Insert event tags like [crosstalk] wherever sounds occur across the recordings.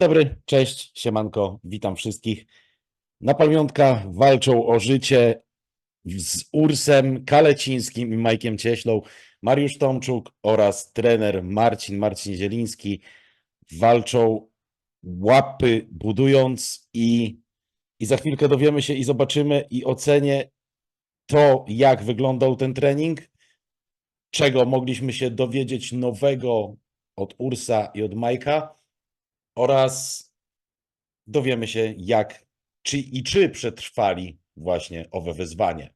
dobry, cześć, siemanko, witam wszystkich. Na pamiątka walczą o życie z Ursem Kalecińskim i Majkiem Cieślą. Mariusz Tomczuk oraz trener Marcin Marcin Zieliński walczą łapy budując i, i za chwilkę dowiemy się i zobaczymy i ocenię to, jak wyglądał ten trening, czego mogliśmy się dowiedzieć nowego od Ursa i od Majka oraz dowiemy się, jak czy i czy przetrwali właśnie owe wyzwanie.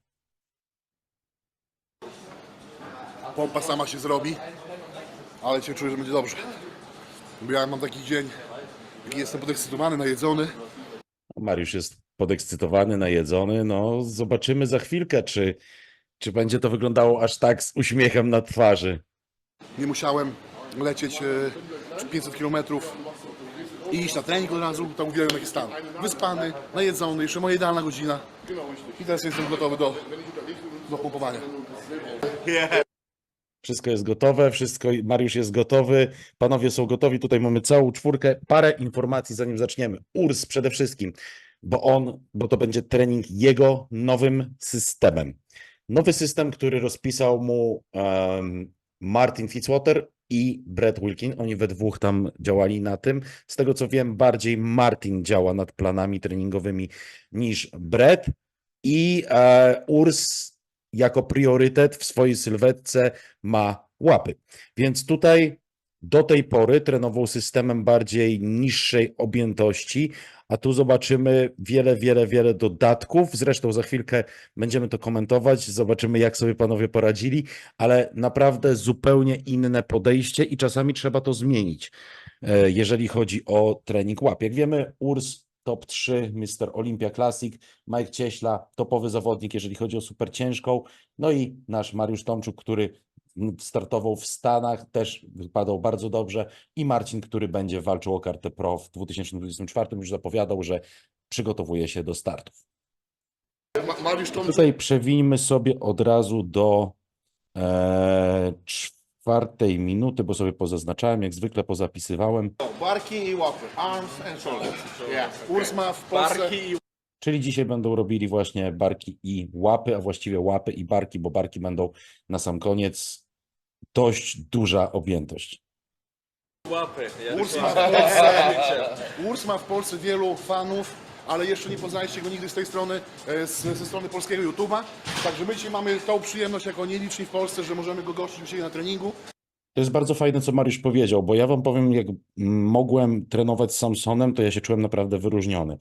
Pompa sama się zrobi, ale się czuję, że będzie dobrze. Bo ja mam taki dzień, jaki jestem podekscytowany, najedzony. Mariusz jest podekscytowany, najedzony. No, zobaczymy za chwilkę, czy, czy będzie to wyglądało aż tak z uśmiechem na twarzy. Nie musiałem lecieć e, 500 km i iść na trening od razu, tam uwielbiam jaki stan. Wyspany, najedzony, jeszcze moja idealna godzina. I teraz jestem gotowy do, do pompowania. Wszystko jest gotowe, wszystko, Mariusz jest gotowy, panowie są gotowi. Tutaj mamy całą czwórkę. Parę informacji, zanim zaczniemy. Urs przede wszystkim, bo on, bo to będzie trening jego nowym systemem. Nowy system, który rozpisał mu em, Martin Fitzwater i Brett Wilkin. Oni we dwóch tam działali na tym. Z tego co wiem, bardziej Martin działa nad planami treningowymi niż Brett. I e, Urs jako priorytet w swojej sylwetce ma łapy. Więc tutaj do tej pory trenował systemem bardziej niższej objętości, a tu zobaczymy wiele, wiele, wiele dodatków. Zresztą za chwilkę będziemy to komentować, zobaczymy jak sobie panowie poradzili, ale naprawdę zupełnie inne podejście i czasami trzeba to zmienić, e, jeżeli chodzi o trening łap. Jak wiemy, URS top 3, Mr. Olympia Classic, Mike Cieśla, topowy zawodnik, jeżeli chodzi o super ciężką, no i nasz Mariusz Tomczuk, który startował w Stanach, też wypadał bardzo dobrze i Marcin, który będzie walczył o kartę pro w 2024, już zapowiadał, że przygotowuje się do startów. Tutaj przewijmy sobie od razu do e, czwartej minuty, bo sobie pozaznaczałem, jak zwykle pozapisywałem. barki i łapy. Arms and shoulders. Yeah. W Polsce... Barki i Czyli dzisiaj będą robili właśnie barki i łapy, a właściwie łapy i barki, bo barki będą na sam koniec dość duża objętość. łapy. Ja Urs ma, w. Polsce, Urs ma w Polsce wielu fanów, ale jeszcze nie poznaliście go nigdy z tej strony, e, z, ze strony polskiego YouTube'a. Także my dzisiaj mamy tą przyjemność jako nieliczni w Polsce, że możemy go gościć u siebie na treningu. To jest bardzo fajne, co Mariusz powiedział, bo ja wam powiem, jak mogłem trenować z Samsonem, to ja się czułem naprawdę wyróżniony.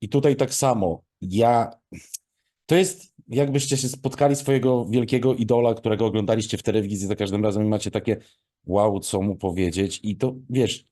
I tutaj tak samo, ja, to jest jakbyście się spotkali swojego wielkiego idola, którego oglądaliście w telewizji za każdym razem i macie takie wow, co mu powiedzieć? I to, wiesz,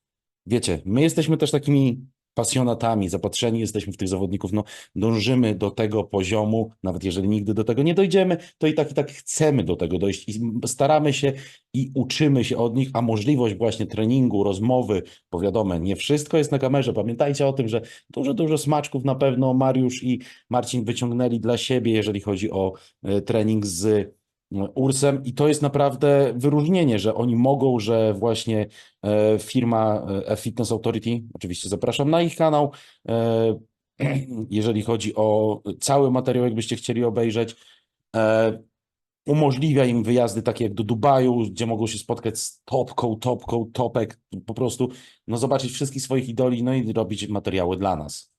wiecie, my jesteśmy też takimi pasjonatami, zapatrzeni jesteśmy w tych zawodników, no dążymy do tego poziomu, nawet jeżeli nigdy do tego nie dojdziemy, to i tak i tak chcemy do tego dojść i staramy się i uczymy się od nich, a możliwość właśnie treningu, rozmowy, bo wiadomo, nie wszystko jest na kamerze. Pamiętajcie o tym, że dużo, dużo smaczków na pewno Mariusz i Marcin wyciągnęli dla siebie, jeżeli chodzi o e, trening z Ursem i to jest naprawdę wyróżnienie, że oni mogą, że właśnie e, firma e, Fitness Authority, oczywiście zapraszam na ich kanał, e, [clears throat] jeżeli chodzi o cały materiał, jakbyście chcieli obejrzeć, e, umożliwia im wyjazdy takie jak do Dubaju, gdzie mogą się spotkać z topką, topką, topek, po prostu no zobaczyć wszystkich swoich idoli, no i robić materiały dla nas.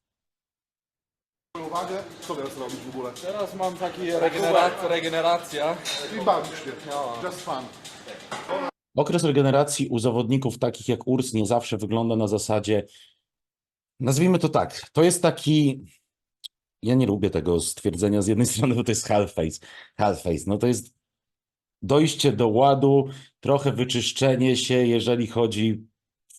Co teraz robisz w ogóle? Teraz mam taki regeneracja, regeneracja. I bawisz się. Just fun. Okres regeneracji u zawodników takich jak Urs nie zawsze wygląda na zasadzie, nazwijmy to tak, to jest taki, ja nie lubię tego stwierdzenia z jednej [laughs] strony, bo to jest half face, half face, no to jest dojście do ładu, trochę wyczyszczenie się, jeżeli chodzi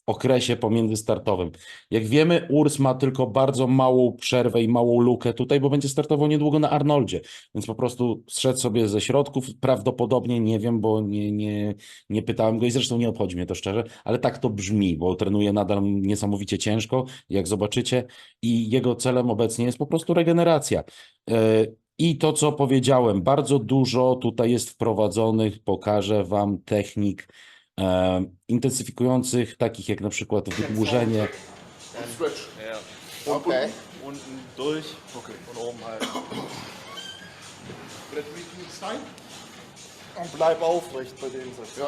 okresie pomiędzystartowym. Jak wiemy, Urs ma tylko bardzo małą przerwę i małą lukę tutaj, bo będzie startował niedługo na Arnoldzie, więc po prostu zszedł sobie ze środków, prawdopodobnie, nie wiem, bo nie, nie, nie pytałem go i zresztą nie obchodzi mnie to szczerze, ale tak to brzmi, bo trenuje nadal niesamowicie ciężko, jak zobaczycie, i jego celem obecnie jest po prostu regeneracja. E, I to, co powiedziałem, bardzo dużo tutaj jest wprowadzonych, pokażę Wam technik e, intensyfikujących, takich jak na przykład wydłużenie, Stretch. Ja. Okay. Unten durch Okay. und oben halt. Brett mit Stein? Und bleib aufrecht bei dem Satz. Ja.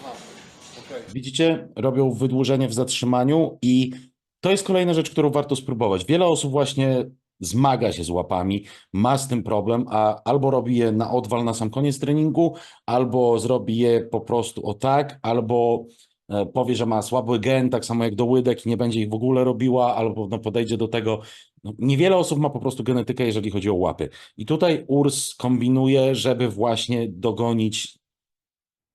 Aha. Okej. Widzicie, robią wydłużenie w zatrzymaniu i to jest kolejna rzecz, którą warto spróbować. Wiele osób właśnie zmaga się z łapami, ma z tym problem, a albo robi je na odwal na sam koniec treningu, albo zrobi je po prostu o tak, albo e, powie, że ma słaby gen, tak samo jak do łydek i nie będzie ich w ogóle robiła, albo no, podejdzie do tego. No, niewiele osób ma po prostu genetykę, jeżeli chodzi o łapy. I tutaj URS kombinuje, żeby właśnie dogonić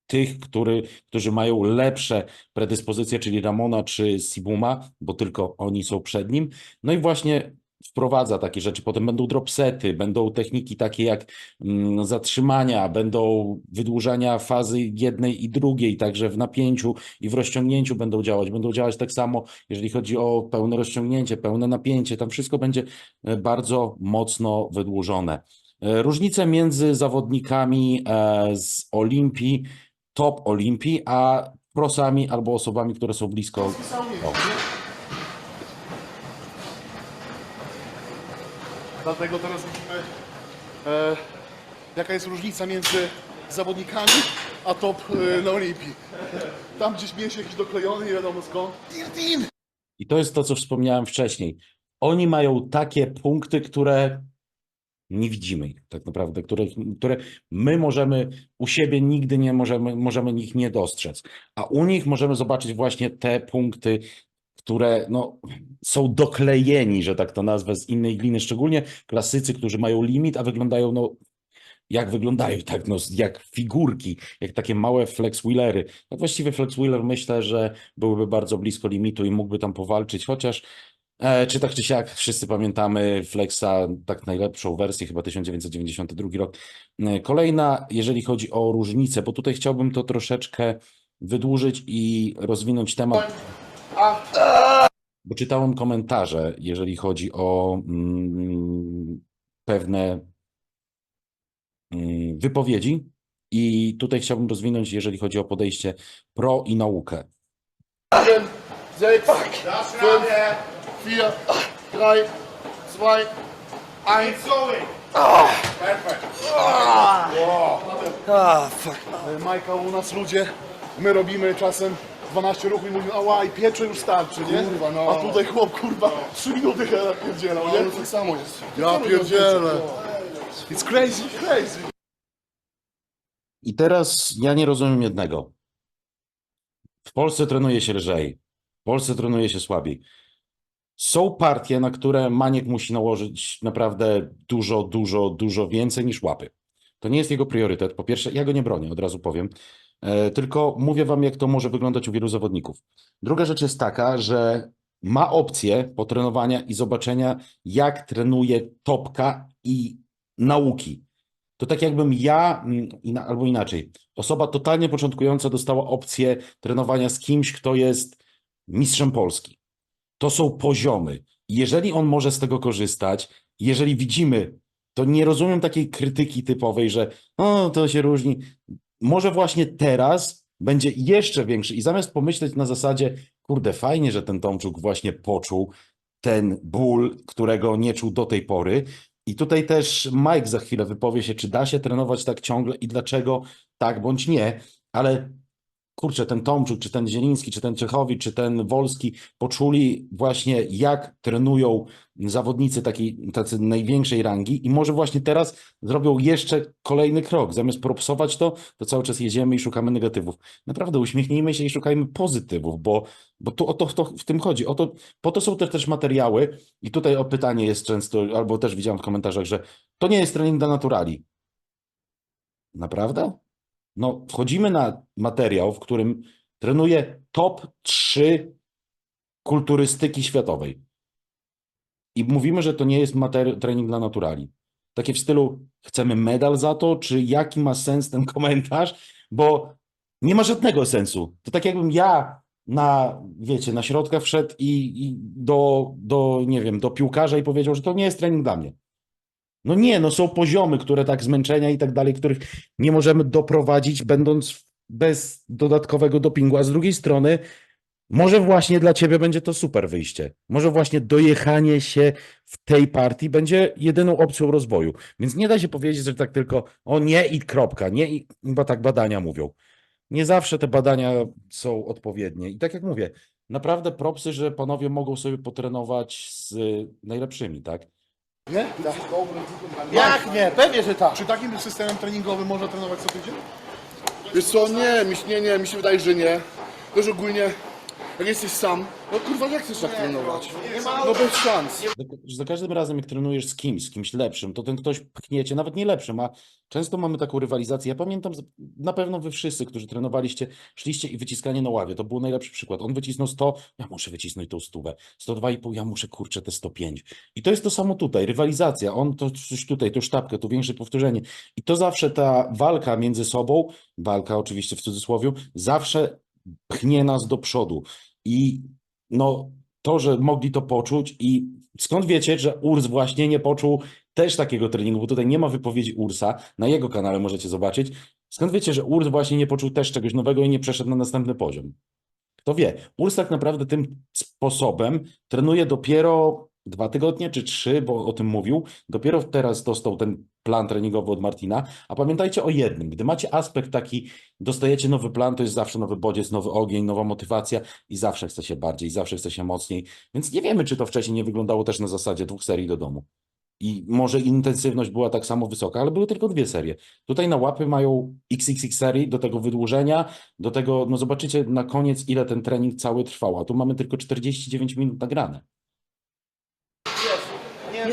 tych, który, którzy mają lepsze predyspozycje, czyli Ramona czy Sibuma, bo tylko oni są przed nim. No i właśnie wprowadza takie rzeczy. Potem będą dropsety, będą techniki takie jak mm, zatrzymania, będą wydłużania fazy jednej i drugiej, także w napięciu i w rozciągnięciu będą działać. Będą działać tak samo, jeżeli chodzi o pełne rozciągnięcie, pełne napięcie. Tam wszystko będzie e, bardzo mocno wydłużone. E, Różnice między zawodnikami e, z Olimpii top Olimpii, a prosami albo osobami, które są blisko. O. Dlatego teraz widzimy, e, jaka jest różnica między zawodnikami a top e, na Olimpii. Tam gdzieś mięsie jakiś doklejony, nie wiadomo skąd. I to jest to, co wspomniałem wcześniej. Oni mają takie punkty, które nie widzimy ich tak naprawdę, które, które my możemy u siebie nigdy nie możemy, możemy ich nie dostrzec. A u nich możemy zobaczyć właśnie te punkty, które no, są doklejeni, że tak to nazwę, z innej gliny, szczególnie klasycy, którzy mają limit, a wyglądają no, jak wyglądają, tak, no, jak figurki, jak takie małe flex wheelery. No właściwie flex wheeler myślę, że byłyby bardzo blisko limitu i mógłby tam powalczyć, chociaż e, czy tak czy siak wszyscy pamiętamy Flexa, tak najlepszą wersję, chyba 1992 rok. E, Kolejna, jeżeli chodzi o różnice, bo tutaj chciałbym to troszeczkę wydłużyć i rozwinąć temat. Bo czytałem komentarze, jeżeli chodzi o mm, pewne mm, wypowiedzi. I tutaj chciałbym rozwinąć, jeżeli chodzi o podejście pro i naukę. 7, 6, 5, 4, 3, 2, 1. Ah, fuck. E, Majka u nas ludzie, my robimy czasem 12 ruchów i mówimy, ała i piecze już starczy, nie? Kurwa, no. A tutaj chłop, kurwa, 3 minuty chyba pierdzielał, nie? No, tak samo jest. Ja pierdzielę. It's crazy, crazy. I teraz ja nie rozumiem jednego. W Polsce trenuje się lżej, w Polsce trenuje się słabiej. Są partie, na które Maniek musi nałożyć naprawdę dużo, dużo, dużo więcej niż łapy. To nie jest jego priorytet. Po pierwsze, ja go nie bronię, od razu powiem. E, tylko mówię wam, jak to może wyglądać u wielu zawodników. Druga rzecz jest taka, że ma opcję potrenowania i zobaczenia, jak trenuje topka i nauki. To tak jakbym ja, mm, albo inaczej, osoba totalnie początkująca dostała opcję trenowania z kimś, kto jest mistrzem Polski. To są poziomy. Jeżeli on może z tego korzystać, jeżeli widzimy, to nie rozumiem takiej krytyki typowej, że o, to się różni. Może właśnie teraz będzie jeszcze większy i zamiast pomyśleć na zasadzie, kurde, fajnie, że ten Tomczuk właśnie poczuł ten ból, którego nie czuł do tej pory. I tutaj też Mike za chwilę wypowie się, czy da się trenować tak ciągle i dlaczego tak bądź nie, ale kurczę, ten Tomczuk, czy ten Zieliński, czy ten Czechowicz, czy ten Wolski poczuli właśnie, jak trenują zawodnicy takiej, tacy największej rangi i może właśnie teraz zrobią jeszcze kolejny krok. Zamiast propsować to, to cały czas jedziemy i szukamy negatywów. Naprawdę uśmiechnijmy się i szukajmy pozytywów, bo, bo tu o to, to w tym chodzi. O to, po to są też, też materiały i tutaj o pytanie jest często, albo też widziałem w komentarzach, że to nie jest trening dla naturali. Naprawdę? No, wchodzimy na materiał, w którym trenuje top 3 kulturystyki światowej. I mówimy, że to nie jest trening dla naturali. Takie w stylu, chcemy medal za to, czy jaki ma sens ten [laughs] komentarz? Bo nie ma żadnego sensu. To tak jakbym ja na, wiecie, na środka wszedł i, i do, do, nie wiem, do piłkarza i powiedział, że to nie jest trening dla mnie. No nie, no są poziomy, które tak zmęczenia i tak dalej, których nie możemy doprowadzić, będąc bez dodatkowego dopingu, a z drugiej strony Może właśnie dla ciebie będzie to super wyjście. Może właśnie dojechanie się w tej partii będzie jedyną opcją rozwoju. Więc nie da się powiedzieć, że tak tylko o nie i kropka, nie i, bo tak badania mówią. Nie zawsze te badania są odpowiednie. I tak jak mówię, naprawdę propsy, że panowie mogą sobie potrenować z najlepszymi, tak? Nie? Jak nie? Pewnie, że tak. Czy takim systemem treningowym można trenować co tydzień? Wiesz co, nie, mi, się- nie, nie, mi się wydaje, że nie. Też ogólnie, jak jesteś sam, no kurwa, jak chcesz tak trenować? No bez szans. Za- każdym razem, jak trenujesz z kimś, z kimś lepszym, to ten ktoś pchniecie, nawet nie lepszym, a często mamy taką rywalizację. Ja pamiętam, na pewno wy wszyscy, którzy trenowaliście, szliście i wyciskanie na ławie. To był najlepszy przykład. On wycisnął 100, ja muszę wycisnąć tą stówę. 102,5, ja muszę, kurczę, te 105. I to jest to samo tutaj, rywalizacja. On to coś tutaj, tu sztabkę, tu większe powtórzenie. I to zawsze ta walka między sobą, walka oczywiście w cudzysłowie, zawsze pchnie nas do przodu. I no, to, że mogli to poczuć i skąd wiecie, że Urs właśnie nie poczuł też takiego treningu, bo tutaj nie ma wypowiedzi Ursa, na jego kanale możecie zobaczyć. Skąd wiecie, że Urs właśnie nie poczuł też czegoś nowego i nie przeszedł na następny poziom? Kto wie, Urs tak naprawdę tym sposobem trenuje dopiero dwa tygodnie czy trzy, bo o tym mówił. Dopiero teraz dostał ten plan treningowy od Martina. A pamiętajcie o jednym, gdy macie aspekt taki, dostajecie nowy plan, to jest zawsze nowy bodziec, nowy ogień, nowa motywacja i zawsze chce się bardziej, zawsze chce się mocniej. Więc nie wiemy, czy to wcześniej nie wyglądało też na zasadzie dwóch serii do domu. I może intensywność była tak samo wysoka, ale były tylko dwie serie. Tutaj na łapy mają XXX serii, do tego wydłużenia, do tego, no zobaczycie na koniec, ile ten trening cały trwał, a tu mamy tylko 49 minut nagrane.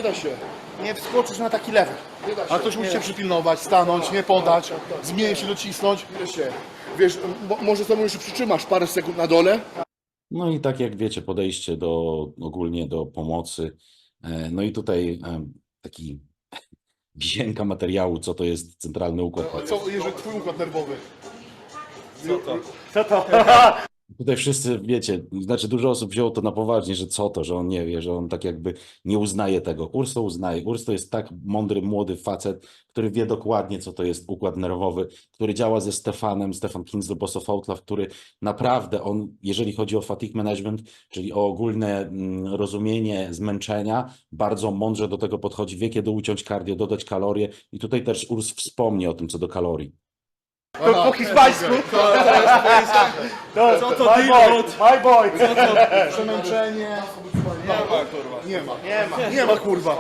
Nie da się. Nie wskoczysz na taki level. Nie da się. A ktoś musi się przypilnować, stanąć, nie podać, zmienić się, docisnąć. Nie da się. Wiesz, mo, może samo jeszcze przytrzymasz parę sekund na dole, No i tak jak wiecie, podejście do ogólnie do pomocy. E, No i tutaj e, taki [laughs] wisienka materiału, co to jest centralny układ. Co, jeżeli twój układ nerwowy? [laughs] Tutaj wszyscy wiecie, znaczy dużo osób wzięło to na poważnie, że co to, że on nie wie, że on tak jakby nie uznaje tego. Urs to uznaje. Urs to jest tak mądry, młody facet, który wie dokładnie, co to jest układ nerwowy, który działa ze Stefanem, Stefan Kins do Boss of Outlaw, który naprawdę on, jeżeli chodzi o fatigue management, czyli o ogólne mm, rozumienie zmęczenia, bardzo mądrze do tego podchodzi, wie kiedy uciąć kardio, dodać kalorie i tutaj też Urs wspomni o tym, co do kalorii. Po hiszpańsku. To, co to my boy, my boy. Przemęczenie. Nie ma, kurwa. Nie ma. Nie ma. Nie ma kurwa.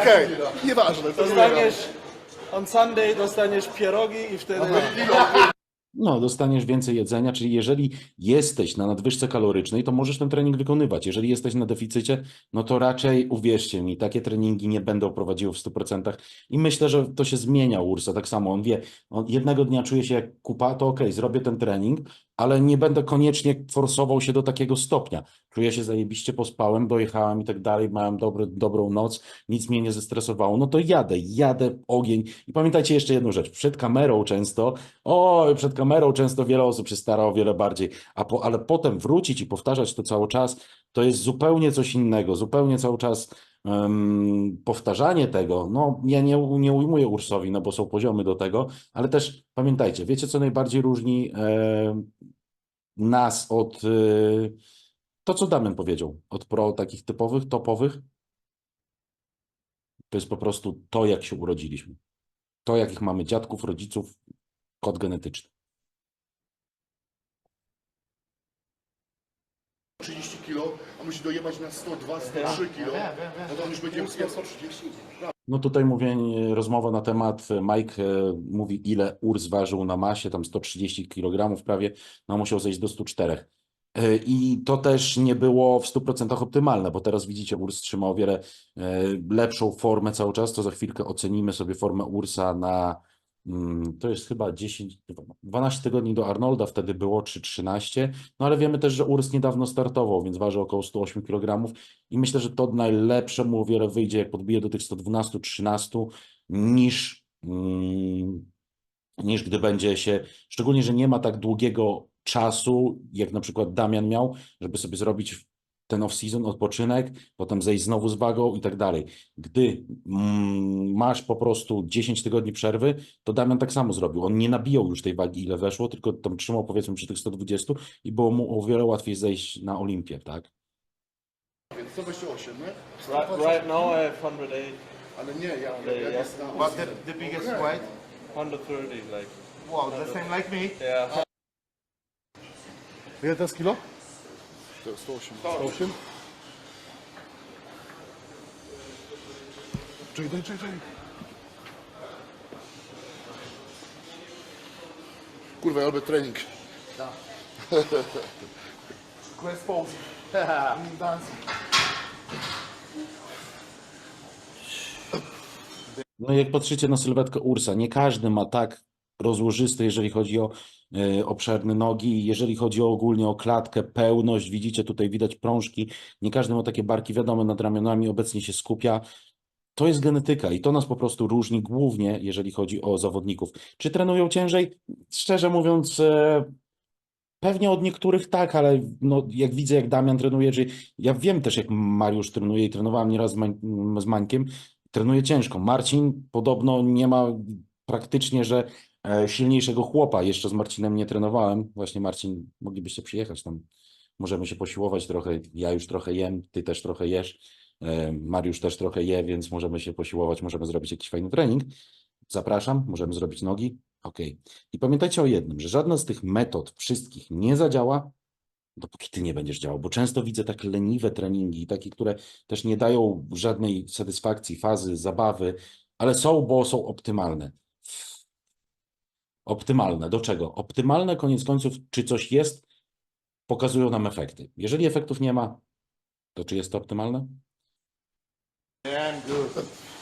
Okej, nieważne. To Dostaniesz on Sunday dostaniesz pierogi i wtedy... No, dostaniesz więcej jedzenia, czyli jeżeli jesteś na nadwyżce kalorycznej, to możesz ten trening wykonywać. Jeżeli jesteś na deficycie, no to raczej uwierzcie mi, takie treningi nie będą prowadziły w 100%. I myślę, że to się zmienia u Ursa. Tak samo on wie, on jednego dnia czuje się jak kupa, to okej, zrobię ten trening, ale nie będę koniecznie forsował się do takiego stopnia. Czuję się zajebiście, pospałem, dojechałem i tak dalej, miałem dobry, dobrą noc, nic mnie nie zestresowało. No to jadę, jadę, ogień. I pamiętajcie jeszcze jedną rzecz, przed kamerą często Oj, przed kamerą często wiele osób się stara o wiele bardziej, a po, ale potem wrócić i powtarzać to cały czas, to jest zupełnie coś innego, zupełnie cały czas powtarzanie tego. No, ja nie, nie ujmuję Ursowi, no bo są poziomy do tego, ale też pamiętajcie, wiecie co najbardziej różni nas od e, to, co Damian powiedział, od pro takich typowych, topowych? To jest po prostu to, jak się urodziliśmy. To, jakich mamy dziadków, rodziców, kod genetyczny. 30 kilo, a musi dojebać na 102, 103 kilo, no to on już będzie 130. No tutaj mówię, rozmowa na temat, e, Mike e, mówi ile Urs ważył na masie, tam 130 kg prawie, no musiał zejść do 104. E, I to też nie było w 100% optymalne, bo teraz widzicie, Urs trzyma o wiele e, lepszą formę cały czas, to za chwilkę ocenimy sobie formę Ursa na, to jest chyba 10, 12 tygodni do Arnolda wtedy było, czy 13, no ale wiemy też, że Urs niedawno startował, więc waży około 108 kg i myślę, że to najlepsze mu o wiele wyjdzie, jak podbije do tych 112-13 niż, mm, niż gdy będzie się, szczególnie, że nie ma tak długiego czasu, jak na przykład Damian miał, żeby sobie zrobić ten off-season, odpoczynek, potem zejść znowu z wagą i tak dalej. Gdy mm, masz po prostu 10 tygodni przerwy, to Damian tak samo zrobił. On nie nabijał już tej wagi, ile weszło, tylko tam trzymał powiedzmy przy tych 120 i było mu o wiele łatwiej zejść na Olimpię, tak? Więc 128, nie? Right, right now I have 108, Ale nie, ja, ja, ja Yeah. jestem... What's the, the biggest weight? 130, like, Wow, the same like me. yeah. Ile to jest kilo? 108. 108? Czekaj, daj, czekaj, czekaj. Kurwa, ja robię trening. Quest pose. Dance. No jak patrzycie na sylwetkę Ursa, nie każdy ma tak rozłożysty, jeżeli chodzi o e, obszerne nogi, jeżeli chodzi o ogólnie o klatkę, pełność, widzicie tutaj widać prążki, nie każdy ma takie barki, wiadomo, nad ramionami obecnie się skupia. To jest genetyka i to nas po prostu różni głównie, jeżeli chodzi o zawodników. Czy trenują ciężej? Szczerze mówiąc, e, pewnie od niektórych tak, ale no, jak widzę, jak Damian trenuje, czy ja wiem też, jak Mariusz trenuje i trenowałem nieraz z, z Mańkiem, trenuje ciężko. Marcin podobno nie ma praktycznie, że silniejszego chłopa. Jeszcze z Marcinem nie trenowałem. Właśnie Marcin, moglibyście przyjechać tam. Możemy się posiłować trochę. Ja już trochę jem, ty też trochę jesz. e, Mariusz też trochę je, więc możemy się posiłować, możemy zrobić jakiś fajny trening. Zapraszam, możemy zrobić nogi. Ok. I pamiętajcie o jednym, że żadna z tych metod wszystkich nie zadziała, dopóki ty nie będziesz działał, bo często widzę tak leniwe treningi, takie, które też nie dają żadnej satysfakcji, fazy, zabawy, ale są, bo są optymalne. Optymalne. Do czego? Optymalne, koniec końców, czy coś jest, pokazują nam efekty. Jeżeli efektów nie ma, to czy jest to optymalne?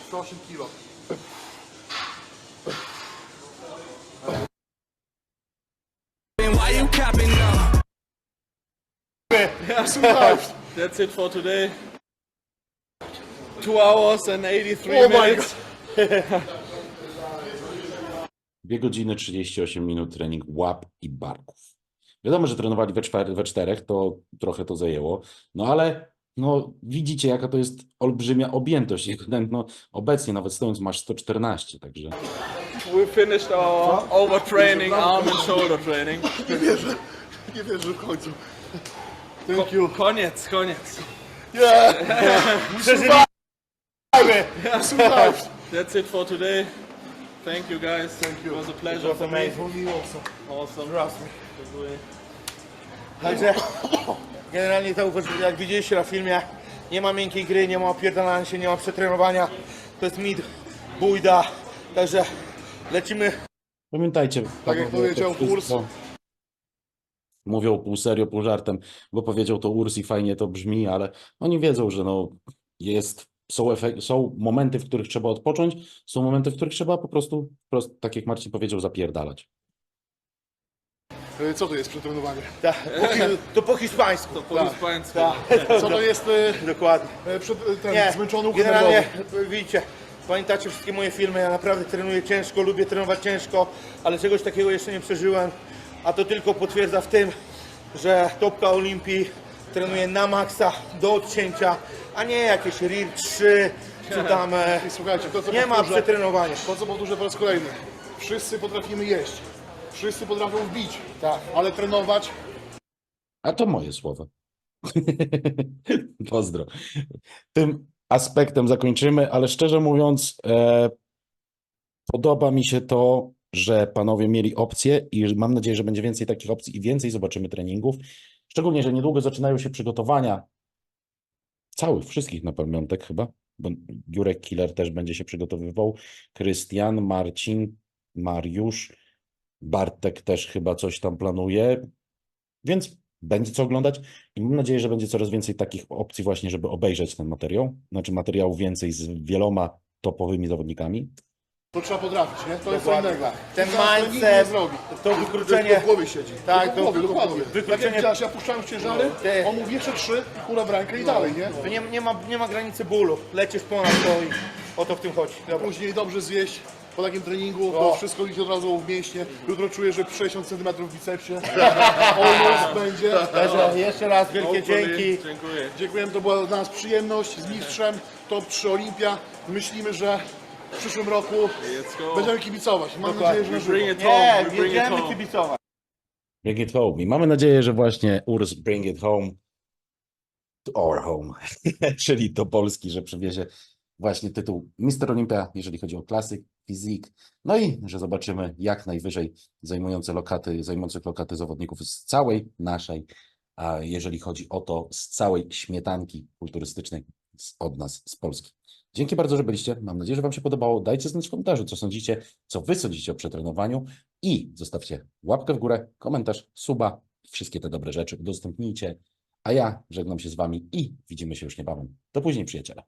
108 kilo. Why you capping now? [laughs] That's it for today. Two hours and 83 Oh my minutes. [laughs] Dwie godziny 38 minut trening łap i barków. Wiadomo, że trenowali we, czwer- we czterech, to trochę to zajęło, no ale no, widzicie, jaka to jest olbrzymia objętość. Jeden, [laughs] No, obecnie nawet stojąc masz 114, także We finished our overtraining, arm and shoulder training. Nie wierzę. Nie wierzę w końcu. Thank you. Koniec, koniec. [laughs] Survive! [laughs] That's it for today. Thank you guys. Thank you. It was a pleasure for me. Awesome. Także [coughs] generalnie to jak widzieliście na filmie, nie ma miękkiej gry, nie ma opierdalania się, nie ma przetrenowania. To jest mid, bójda. Także lecimy pamiętajcie. Tak jak powiedział Urs. Mówią pół serio, pół żartem, bo powiedział to Urs i fajnie to brzmi, ale oni wiedzą, że no jest, są, efek- są momenty, w których trzeba odpocząć, są momenty, w których trzeba po prostu, po prostu tak jak Marcin powiedział, zapierdalać. E, Co to jest przetrenowanie? tak, po, hi- [laughs] to po hiszpańsku. To po hiszpańsku. Co to jest e, Dokładnie. e, przed, e, ten Nie, zmęczony układ generalnie nerwowy? widzicie, pamiętacie wszystkie moje filmy, ja naprawdę trenuję ciężko, lubię trenować ciężko, ale czegoś takiego jeszcze nie przeżyłem, a to tylko potwierdza w tym, że topka Olimpii trenuje na maksa, do odcięcia, a nie jakieś RIR 3, czy tam... E, I słuchajcie, to co nie ma powtórzę, przetrenowania. to co powtórzę po raz kolejny. Wszyscy potrafimy jeść. Wszyscy potrafią wbić. Tak. Ale trenować A to moje słowa. [laughs] Pozdro. Tym aspektem zakończymy, ale szczerze mówiąc, e, podoba mi się to, że panowie mieli opcje i mam nadzieję, że będzie więcej takich opcji i więcej zobaczymy treningów. Szczególnie, że niedługo zaczynają się przygotowania całych, wszystkich na pamiątek chyba, bo Jurek Killer też będzie się przygotowywał, Krystian, Marcin, Mariusz, Bartek też chyba coś tam planuje, więc będzie co oglądać i mam nadzieję, że będzie coraz więcej takich opcji właśnie, żeby obejrzeć ten materiał, znaczy materiału więcej z wieloma topowymi zawodnikami. To trzeba potrafić, nie? To jest co Dokładnie. innego. Ten To nikt nie mindset, zrobi. to To wykluczenie, w głowie siedzi. Tak, to w głowie, to dokładnie. wykluczenie- Tak jak widziałeś, ja puszczałem ciężary, Ty. on mówi jeszcze trzy i kula w rękę i dalej, nie? to nie, nie, ma, nie ma granicy bólu, lecisz ponad to i o to w tym chodzi. Dobra. Później dobrze zjeść, po takim treningu to wszystko idzie od razu w mięśnie. Jutro czuję, że 60 cm w bicepsie. [laughs] Almost będzie. Także jeszcze raz wielkie dzięki. Dziękuję. Dziękujemy, to była dla nas przyjemność z mistrzem Top 3 Olimpia. Myślimy, że w przyszłym roku będziemy kibicować. Mam nadzieję, że na żywo. Bring it home. Nie, We bring it jedziemy home. kibicować. Bring it home. I mamy nadzieję, że właśnie Urs Bring it home to our home, [laughs] czyli do Polski, że przywiezie właśnie tytuł Mister Olympia, jeżeli chodzi o klasyk, fizik. No i że zobaczymy jak najwyżej zajmujące lokaty, zajmujących lokaty zawodników z całej naszej, a jeżeli chodzi o to, z całej śmietanki kulturystycznej z, od nas, z Polski. Dzięki bardzo, że byliście. Mam nadzieję, że Wam się podobało. Dajcie znać w komentarzu, co sądzicie, co Wy sądzicie o przetrenowaniu i zostawcie łapkę w górę, komentarz, suba, wszystkie te dobre rzeczy udostępnijcie. A ja żegnam się z Wami i widzimy się już niebawem. Do później, przyjaciele.